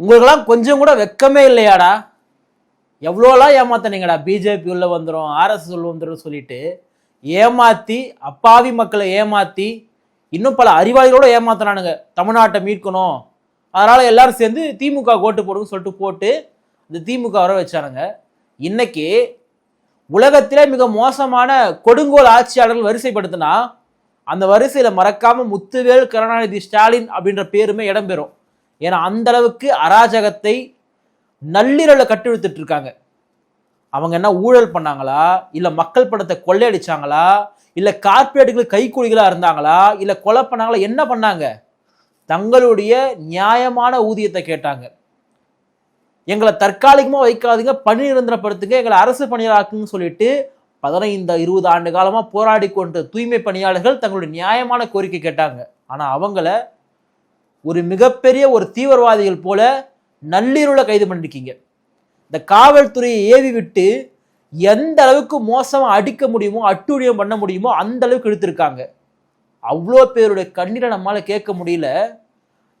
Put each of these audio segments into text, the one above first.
உங்களுக்கெல்லாம் கொஞ்சம் கூட வெக்கமே இல்லையாடா? எவ்வளோலாம் ஏமாத்தினீங்கடா? பிஜேபி உள்ளே வந்துடும் ஆர்எஸ்எஸ் உள்ள வந்துடும் சொல்லிட்டு ஏமாற்றி அப்பாவி மக்களை ஏமாற்றி இன்னும் பல அறிவாளிகளோட ஏமாத்தினானுங்க. தமிழ்நாட்டை மீட்கணும். அதனால் எல்லாரும் சேர்ந்து திமுக ஓட்டு போடுன்னு சொல்லிட்டு போட்டு இந்த திமுக வர வச்சானுங்க. இன்னைக்கு உலகத்திலே மிக மோசமான கொடுங்கோல் ஆட்சியாளர்கள் வரிசைப்படுத்தினா அந்த வரிசையில் மறக்காமல் முத்துவேல் கருணாநிதி ஸ்டாலின் அப்படின்ற பேருமே இடம்பெறும். ஏன்னா அந்த அளவுக்கு அராஜகத்தை நள்ளிரலை கட்டுவித்துட்டு இருக்காங்க அவங்க என்ன ஊழல் பண்ணாங்களா? இல்ல மக்கள் பணத்தை கொள்ளையடிச்சாங்களா? இல்ல கார்பரேட்டுகள் கைக்கூலிகளா இருந்தாங்களா? இல்ல கொலை பண்ணாங்களா? என்ன பண்ணாங்க? தங்களுடைய நியாயமான ஊதியத்தை கேட்டாங்க. எங்களை தற்காலிகமாக வைக்காதீங்க பணி நிரந்தரப்படுத்துங்க எங்களை அரசு பணியாளர்கள்னு சொல்லிட்டு பதினைந்து இருபது ஆண்டு காலமாக போராடி கொண்ட தூய்மை பணியாளர்கள் தங்களுடைய நியாயமான கோரிக்கை கேட்டாங்க. ஆனால் அவங்கள ஒரு மிகப்பெரிய ஒரு தீவிரவாதிகள் போல நள்ளிரவில் கைது பண்ணிருக்கீங்க. இந்த காவல்துறையை ஏவி விட்டு எந்த அளவுக்கு மோசமாக அடிக்க முடியுமோ அட்டுழியம் பண்ண முடியுமோ அந்த அளவுக்கு இழுத்துருக்காங்க அவ்வளோ பேருடைய கண்ணீரை நம்மளால் கேட்க முடியல.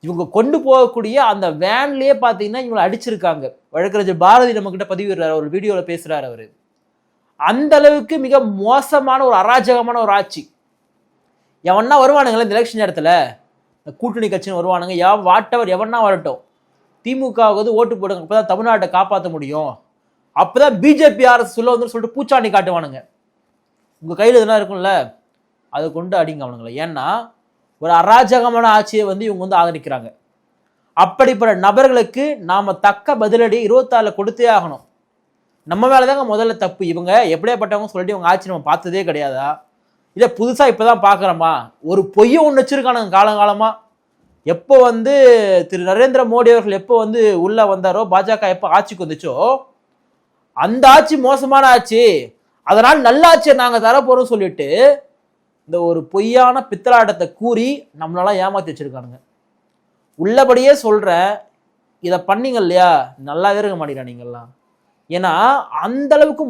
இவங்க கொண்டு போகக்கூடிய அந்த வேன்லேயே பார்த்தீங்கன்னா இவங்களை அடிச்சிருக்காங்க. வழக்கறிஞர் பாரதி நம்மக்கிட்ட பதிவிடுறாரு ஒரு வீடியோவில் பேசுகிறார் அவர். அந்த அளவுக்கு மிக மோசமான ஒரு அராஜகமான ஒரு ஆட்சி. எவன்னா வருவானுங்களே இந்த எலெக்ஷன் நேரத்தில்? கூட்டணி கட்சின்னு வருவானுங்க. எவன் வாட்டவர் எவன்னா வரட்டும். திமுகவுக்கு ஓட்டு போடுங்க. அப்பதான் தமிழ்நாட்டை காப்பாற்ற முடியும். அப்பதான் பிஜேபி அரசு சொல்ல வந்து சொல்லிட்டு பூச்சாண்டி காட்டுவானுங்க. உங்கள் கையில் எதுனா இருக்கும்ல? அதை கொண்டு அடிங்க அவனுங்களை. ஏன்னா ஒரு அராஜகமான ஆட்சியை வந்து இவங்க வந்து ஆதரிக்கிறாங்க. அப்படிப்பட்ட நபர்களுக்கு நாம் தக்க பதிலடி இருபத்தாறில் கொடுத்தே ஆகணும். நம்ம மேலே தாங்க முதல்ல தப்பு. இவங்க எப்படியாப்பட்டவங்க சொல்லிட்டு இவங்க ஆட்சி நம்ம பார்த்ததே கிடையாதா? இதை புதுசாக இப்போ தான் பார்க்குறோமா ஒரு பொய்யை ஒன்று வச்சுருக்கானுங்க காலங்காலமாக எப்போ வந்து திரு நரேந்திர மோடி அவர்கள் எப்போ வந்து உள்ளே வந்தாரோ பாஜக எப்போ ஆட்சிக்கு வந்துச்சோ அந்த ஆட்சி மோசமான ஆட்சி. அதனால் நல்ல ஆட்சியை நாங்கள் தரப்போகிறோம் சொல்லிட்டு இந்த ஒரு பொய்யான பித்தலாட்டத்தை கூறி நம்மளெல்லாம் ஏமாற்றி வச்சுருக்கானுங்க. உள்ளபடியே சொல்கிறேன் இதை பண்ணீங்க இல்லையா? நல்லாவே இருக்க மாட்டீங்க நீங்கள்லாம் ஏன்னா அந்த அளவுக்கு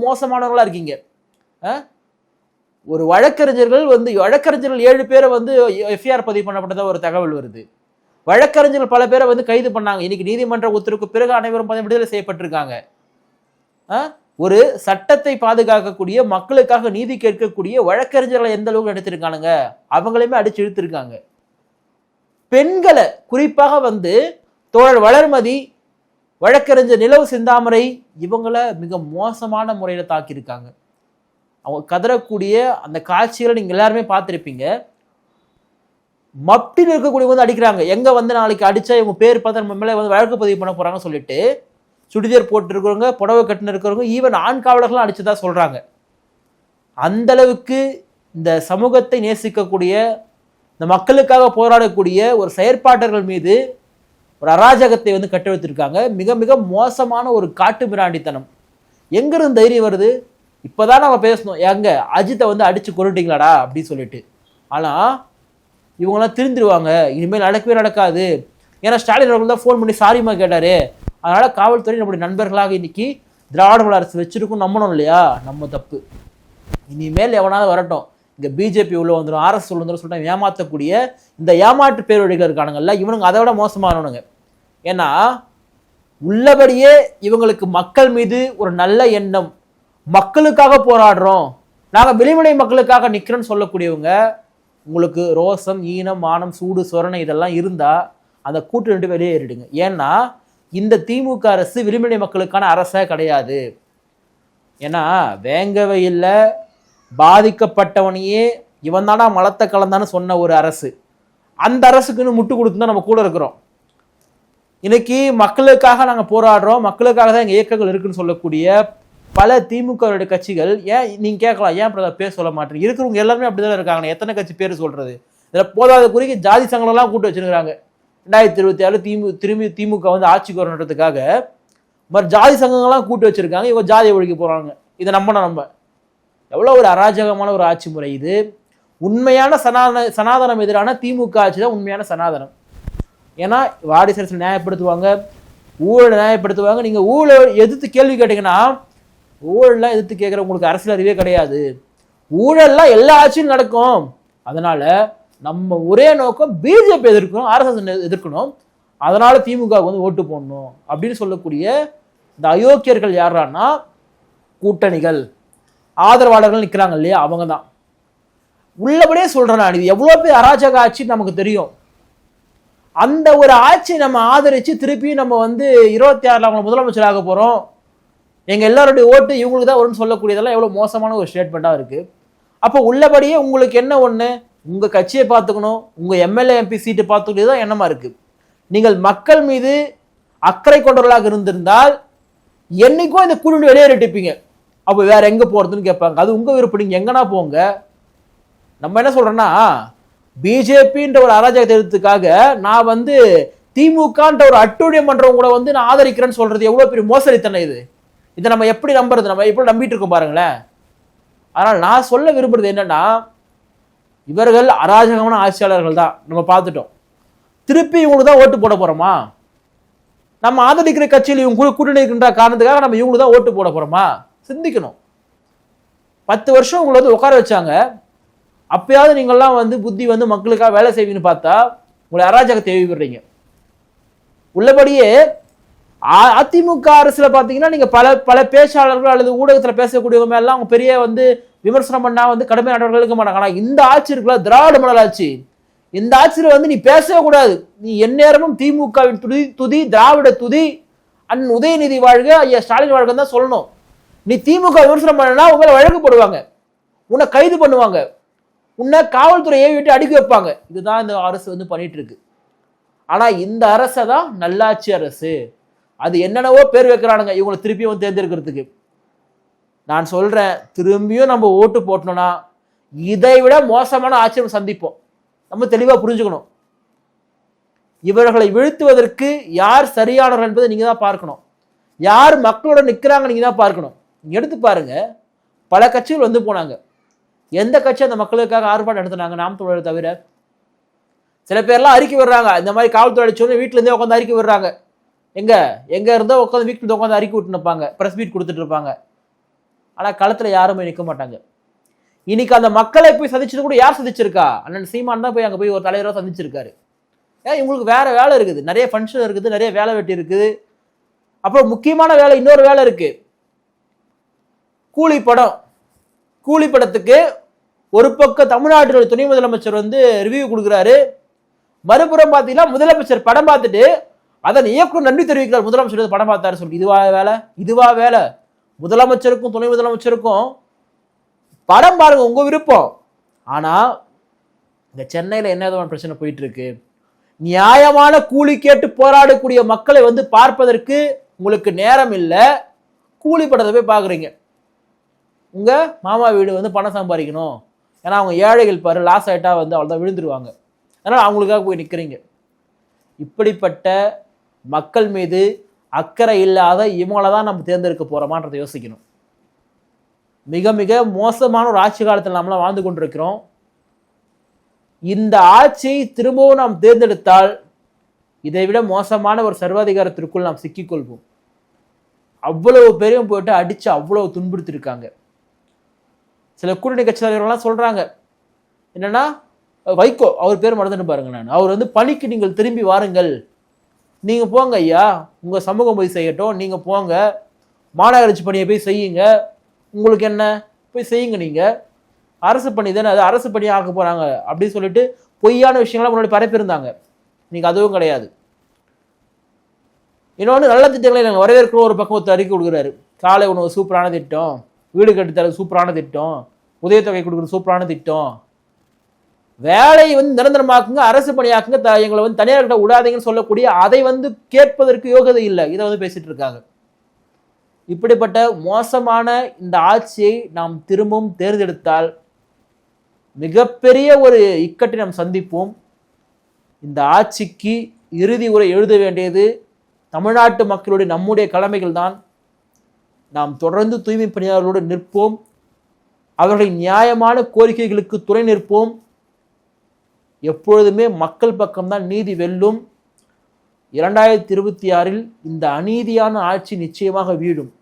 இருக்கீங்க. ஒரு வழக்கறிஞர்கள் வந்து வழக்கறிஞர்கள் ஏழு பேரை வந்து எஃப்ஐஆர் பதிவு பண்ணப்பட்டதா ஒரு தகவல் வருது. வழக்கறிஞர்கள் பல பேரை வந்து கைது பண்ணாங்க. இன்னைக்கு நீதிமன்ற உத்தரவுக்கு பிறகு அனைவரும் பதவி விடுதலை செய்யப்பட்டிருக்காங்க. ஒரு சட்டத்தை பாதுகாக்கக்கூடிய மக்களுக்காக நீதி கேட்கக்கூடிய வழக்கறிஞர்களை எந்த அளவுக்கு நடத்திருக்கானுங்க அவங்களையுமே அடிச்சு இழுத்துருக்காங்க. பெண்களை குறிப்பாக வந்து தோழர் வளர்மதி வழக்கறிஞர் நிலவு சிந்தாமரை இவங்களை மிக மோசமான முறையில் தாக்கியிருக்காங்க. அவங்க கதறக்கூடிய அந்த காட்சிகளை நீங்கள் எல்லாருமே பார்த்துருப்பீங்க. மப்டியில் இருக்கக்கூடியவங்க வந்து அடிக்கிறாங்க. எங்கே வந்து நாளைக்கு அடித்தா இவங்க பேர் பார்த்தா நம்ம மேலே வந்து வழக்கு பதிவு பண்ண போகிறாங்கன்னு சொல்லிட்டு சுடிதார் போட்டிருக்கிறவங்க புடவை கட்டின இருக்கிறவங்க ஈவன் ஆண் காவலர்களும் அடித்ததாக சொல்கிறாங்க அந்தளவுக்கு இந்த சமூகத்தை நேசிக்கக்கூடிய இந்த மக்களுக்காக போராடக்கூடிய ஒரு செயற்பாட்டர்கள் மீது ஒரு அராஜகத்தை வந்து கட்டெடுத்திருக்காங்க மிக மிக மோசமான ஒரு காட்டு மிராண்டித்தனம். எங்கிருந்து தைரியம் வருது? இப்போதான் நம்ம பேசணும். எங்க அஜித்தை வந்து அடித்து கொண்டுட்டிங்களாடா அப்படின்னு சொல்லிட்டு. ஆனால் இவங்கெல்லாம் திருந்துருவாங்க. இனிமேல் நடக்கவே நடக்காது. ஏன்னா ஸ்டாலின் அவர்கள் தான் ஃபோன் பண்ணி சாரிமா கேட்டாரு. அதனால் காவல்துறை நம்முடைய நண்பர்களாக இன்னைக்கு திராவிட அரசு வச்சிருக்கும் நம்பணும் இல்லையா? நம்ம தப்பு. இனிமேல் எவனாவது வரட்டும். இங்கே பிஜேபி உள்ள வந்துடும் ஆர்எஸ் உள்ள வந்துடும் சொல்லிட்டு ஏமாற்றக்கூடிய இந்த ஏமாற்று பேரொழிகள் இருக்கானுங்கல்ல இவனுங்க அதை விட மோசமானவனுங்க. ஏன்னா உள்ளபடியே இவங்களுக்கு மக்கள் மீது ஒரு நல்ல எண்ணம் மக்களுக்காக போராடுறோம். நாங்கள் வெளிமனை மக்களுக்காக நிற்கிறோன்னு சொல்லக்கூடியவங்க உங்களுக்கு ரோசம் ஈனம் மானம் சூடு சொரணை இதெல்லாம் இருந்தால் அந்த கூட்டு ரெண்டு வெளியேறிடுங்க ஏன்னா இந்த திமுக அரசு விளிமலை மக்களுக்கான அரசே கிடையாது. ஏன்னா வேங்கவை இல்லை பாதிக்கப்பட்டவனையே இவன் தானா மலத்தை கலந்தான்னு சொன்ன ஒரு அரசு. அந்த அரசுக்குன்னு முட்டு கொடுத்து தான் நம்ம கூட இருக்கிறோம். இன்னைக்கு மக்களுக்காக நாங்கள் போராடுறோம். மக்களுக்காக தான் எங்கள் இயக்கங்கள் இருக்குன்னு சொல்லக்கூடிய பல திமுகவுடைய கட்சிகள் ஏன் நீங்கள் கேட்கலாம் ஏன் பிரதா பேர் சொல்ல மாட்டேங்க இருக்கிறவங்க எல்லாருமே அப்படிதான் இருக்காங்க. எத்தனை கட்சி பேர் சொல்கிறது இதில் போதாத குறிக்கு ஜாதி சங்கம்லாம் கூட்டு வச்சுருக்கிறாங்க. ரெண்டாயிரத்தி இருபத்தி ஆறு திமு திரும்பி திமுக வந்து ஆட்சிக்கு வரணுன்றதுக்காக மறு ஜாதி சங்கங்கள்லாம் கூட்டு வச்சிருக்காங்க. இவங்க ஜாதியை ஒழிக்க போகிறாங்க இதை நம்பணும் நம்ம. எவ்வளோ ஒரு அராஜகமான ஒரு ஆட்சி முறை இது. உண்மையான சனாதன சனாதனம் எதிரான திமுக ஆட்சி தான் உண்மையான சனாதனம். ஏன்னா வாடி நியாயப்படுத்துவாங்க. ஊழலை நியாயப்படுத்துவாங்க. நீங்கள் ஊழல் எதிர்த்து கேள்வி கேட்டிங்கன்னா ஊழல்லாம் எதிர்த்து கேட்குற உங்களுக்கு அரசியல் அறிவே கிடையாது. ஊழல்லாம் எல்லா ஆட்சியும் நடக்கும். அதனால நம்ம ஒரே நோக்கம் பிஜேபி எதிர்க்கணும் ஆர்எஸ்எஸ் எதிர்க்கணும். அதனால திமுக வந்து ஓட்டு போடணும் அப்படின்னு சொல்லக்கூடிய இந்த அயோக்கியர்கள் யாரான்னா கூட்டணிகள் ஆதரவாளர்கள் நிற்கிறாங்க இல்லையா? அவங்க தான் உள்ளபடியே சொல்கிறேன் நான் இது எவ்வளோ பேர் அராஜக ஆட்சி நமக்கு தெரியும். அந்த ஒரு ஆட்சியை நம்ம ஆதரித்து திருப்பியும் நம்ம வந்து இருபத்தி ஆறில் அவங்க முதலமைச்சர் ஆக போகிறோம் எங்கள் எல்லாருடைய ஓட்டு இவங்களுக்கு தான் வரும்னு சொல்லக்கூடியதெல்லாம் எவ்வளோ மோசமான ஒரு ஸ்டேட்மெண்ட்டாக இருக்குது அப்போ உள்ளபடியே உங்களுக்கு என்ன ஒன்று உங்கள் கட்சியை பார்த்துக்கணும். உங்கள் எம்எல்ஏ எம்பி சீட்டு பார்த்துக்கிட்டு தான் எண்ணமாக இருக்குது நீங்கள் மக்கள் மீது அக்கறை கொண்டவர்களாக இருந்திருந்தால் என்னைக்கும் இந்த குழு வெளியேறிட்டுப்பீங்க அப்போ வேறு எங்கே போகிறதுன்னு கேட்பாங்க. அது உங்கள் விருப்பம். நீங்கள் எங்கன்னா போங்க. நம்ம என்ன சொல்கிறோன்னா பிஜேபின்ற ஒரு அராஜக எழுத்துக்காக நான் வந்து திமுகன்ற ஒரு அட்டுழியம் பண்ணுறவங்க கூட வந்து நான் ஆதரிக்கிறேன்னு சொல்கிறது எவ்வளோ பெரிய மோசடித்தனை இது. இதை நம்ம எப்படி நம்புறது? நம்ம எப்படி நம்பிட்டு இருக்கோம் பாருங்களேன். ஆனால் நான் சொல்ல விரும்புறது என்னன்னா இவர்கள் அராஜகமான ஆட்சியாளர்கள் தான். நம்ம பார்த்துட்டோம். திருப்பி இவங்களுக்கு தான் ஓட்டு போட போறோமா? நம்ம ஆதரிக்கிற கட்சியில் இவங்க கூட்டணி இருக்கின்ற காரணத்துக்காக நம்ம இவங்களுக்கு தான் ஓட்டு போட போறோமா? சிந்திக்கணும். பத்து வருஷம் உங்களை வந்து உட்கார வச்சாங்க. அப்பயாவது நீங்கள்லாம் வந்து புத்தி வந்து மக்களுக்காக வேலை செய்வீங்கன்னு பார்த்தா உங்களை அராஜகத்தை தேவைப்படுறீங்க விடுறீங்க உள்ளபடியே அதிமுக அரசுல பாத்தீங்கன்னா நீங்க பல பல பேச்சாளர்கள் அல்லது ஊடகத்துல பேசக்கூடியவங்க எல்லாம் அவங்க பெரிய வந்து விமர்சனம் பண்ணா வந்து கடுமை நடவடிக்கை எடுக்க மாட்டாங்க. ஆனா இந்த ஆட்சி இருக்குல்ல திராவிட மலர் ஆட்சி. இந்த ஆட்சியில வந்து நீ பேசவே கூடாது. நீ எந்நேரமும் திமுகவின் துதி துதி திராவிட துதி அண்ணன் உதயநிதி வாழ்க ஐயா ஸ்டாலின் வாழ்க தான் சொல்லணும். நீ திமுக விமர்சனம் பண்ணனா உங்களை வழக்கு போடுவாங்க. உன்னை கைது பண்ணுவாங்க. உன்னை காவல்துறை ஏவி விட்டு அடுக்கி வைப்பாங்க. இதுதான் இந்த அரசு வந்து பண்ணிட்டு இருக்கு. ஆனா இந்த அரசை தான் நல்லாட்சி அரசு. அது என்னென்னவோ பேர் வைக்கிறானுங்க. இவங்களை திருப்பியும் தேர்ந்தெடுக்கிறதுக்கு. நான் சொல்கிறேன் திரும்பியும் நம்ம ஓட்டு போட்டோம்னா இதை விட மோசமான ஆச்சரியம் சந்திப்போம். நம்ம தெளிவாக புரிஞ்சுக்கணும். இவர்களை வீழ்த்துவதற்கு யார் சரியானவர்கள் என்பதை நீங்கள் தான் பார்க்கணும். யார் மக்களோட நிற்கிறாங்க நீங்கள் தான் பார்க்கணும். நீங்கள் எடுத்து பாருங்க. பல கட்சிகள் வந்து போனாங்க. எந்த கட்சி அந்த மக்களுக்காக ஆர்ப்பாட்டம் நடத்தினாங்க? நாம் தமிழர் தவிர. சில பேர்லாம் அறிக்கை விடுறாங்க. இந்த மாதிரி காவல்துறை அடிச்சோன்னு வீட்டிலேருந்தே உட்காந்து அறிக்கை விடுறாங்க. எங்க? எங்க இருந்தோ உட்காந்து வீட்டுல உட்காந்து அறிக்கை விட்டு நிற்பாங்க ப்ரெஸ் மீட் கொடுத்துட்டு இருப்பாங்க. ஆனா களத்துல யாருமே நிற்க மாட்டாங்க. இன்னைக்கு அந்த மக்களை போய் சந்திச்சது கூட யார் சந்திச்சிருக்கா? அண்ணன் சீமான் தான் போய் அங்க போய் ஒரு தலைவராக சந்திச்சிருக்காரு. ஏன்? இவங்களுக்கு வேற வேலை இருக்குது. நிறைய ஃபங்க்ஷன் இருக்குது நிறைய வேலை வெட்டி இருக்குது. அப்புறம் முக்கியமான வேலை இன்னொரு வேலை இருக்கு. கூலி படம். கூலி படத்துக்கு ஒரு பக்கம் தமிழ்நாட்டினுடைய துணை முதலமைச்சர் வந்து ரிவ்யூ கொடுக்குறாரு. மறுபுறம் பார்த்தீங்கன்னா முதலமைச்சர் படம் பார்த்துட்டு அதன் இயக்குனர் நன்றி தெரிவிக்கிறார். முதலமைச்சர் படம் பார்த்தாரு சொல்லி இதுவா வேலை இதுவா வேலை. முதலமைச்சருக்கும் துணை முதலமைச்சருக்கும் படம் பாருங்க உங்க விருப்பம். ஆனா இந்த சென்னையில என்ன விதமான பிரச்சனை போயிட்டு இருக்கு நியாயமான கூலி கேட்டு போராடக்கூடிய மக்களை வந்து பார்ப்பதற்கு உங்களுக்கு நேரம் இல்லை. கூலி படத்தை போய் பார்க்குறீங்க உங்க மாமா வீடு வந்து பணம் சம்பாதிக்கணும். ஏன்னா அவங்க ஏழைகள் பாரு லாஸ் ஆகிட்டா வந்து அவ்வளோதான் விழுந்துருவாங்க. அதனால் அவங்களுக்காக போய் நிற்கிறீங்க இப்படிப்பட்ட மக்கள் மீது அக்கறை இல்லாத இவங்கள தான் நம்ம தேர்ந்தெடுக்க போறோமான்றதை யோசிக்கணும். மிக மிக மோசமான ஒரு ஆட்சி காலத்தில் நம்மளாம் வாழ்ந்து கொண்டிருக்கிறோம். இந்த ஆட்சியை திரும்பவும் நாம் தேர்ந்தெடுத்தால் இதை விட மோசமான ஒரு சர்வாதிகாரத்திற்குள் நாம் சிக்கிக்கொள்வோம். அவ்வளவு பேரையும் போயிட்டு அடித்து அவ்வளவு துன்புறுத்திருக்காங்க. சில கூட்டணி கட்சி தலைவர்கள்லாம் சொல்கிறாங்க என்னென்னா வைகோ அவர் பேர் மறந்துட்டு பாருங்க நான். அவர் வந்து பணிக்கு நீங்கள் திரும்பி வாருங்கள். நீங்கள் போங்க ஐயா. உங்கள் சமூகம் போய் செய்யட்டும். நீங்கள் போங்க. மாநகராட்சி பணியை போய் செய்யுங்க. உங்களுக்கு என்ன? போய் செய்யுங்க நீங்கள் அரசு பணி தானே அது? அரசு பணியாக ஆக்க போகிறாங்க அப்படின்னு சொல்லிட்டு பொய்யான விஷயங்கள்லாம் முன்னாடி பரப்பியிருந்தாங்க நீங்கள் அதுவும் கிடையாது. இன்னொன்று நல்ல திட்டங்களை நாங்கள் வரவேற்கிற ஒரு பக்கம் ஒருத்தர் அறிக்கை கொடுக்குறாரு. காலை உணவு சூப்பரான திட்டம். வீடு கட்டித்தர சூப்பரான திட்டம். உதயத்தொகை கொடுக்குற சூப்பரான திட்டம். வேலையை வந்து நிரந்தரமாக்குங்க அரசு பணியாக்குங்க த- எங்களை வந்து தனியார்கிட்ட விடாதீங்கன்னு சொல்லக்கூடிய அதை வந்து கேட்பதற்கு யோகதை இல்லை. இதை வந்து பேசிட்டு இருக்காங்க. இப்படிப்பட்ட மோசமான இந்த ஆட்சியை நாம் திரும்பவும் தேர்ந்தெடுத்தால் மிகப்பெரிய ஒரு இக்கட்டை நாம் சந்திப்போம். இந்த ஆட்சிக்கு இறுதி உரை எழுத வேண்டியது தமிழ்நாட்டு மக்களுடைய நம்முடைய கடமைகள் தான். நாம் தொடர்ந்து தூய்மை பணியாளர்களோடு நிற்போம். அவர்களின் நியாயமான கோரிக்கைகளுக்கு துணை நிற்போம். எப்பொழுதுமே மக்கள் பக்கம்தான் நீதி வெல்லும். இரண்டாயிரத்தி இருபத்தி ஆறில் இந்த அநீதியான ஆட்சி நிச்சயமாக வீழும்.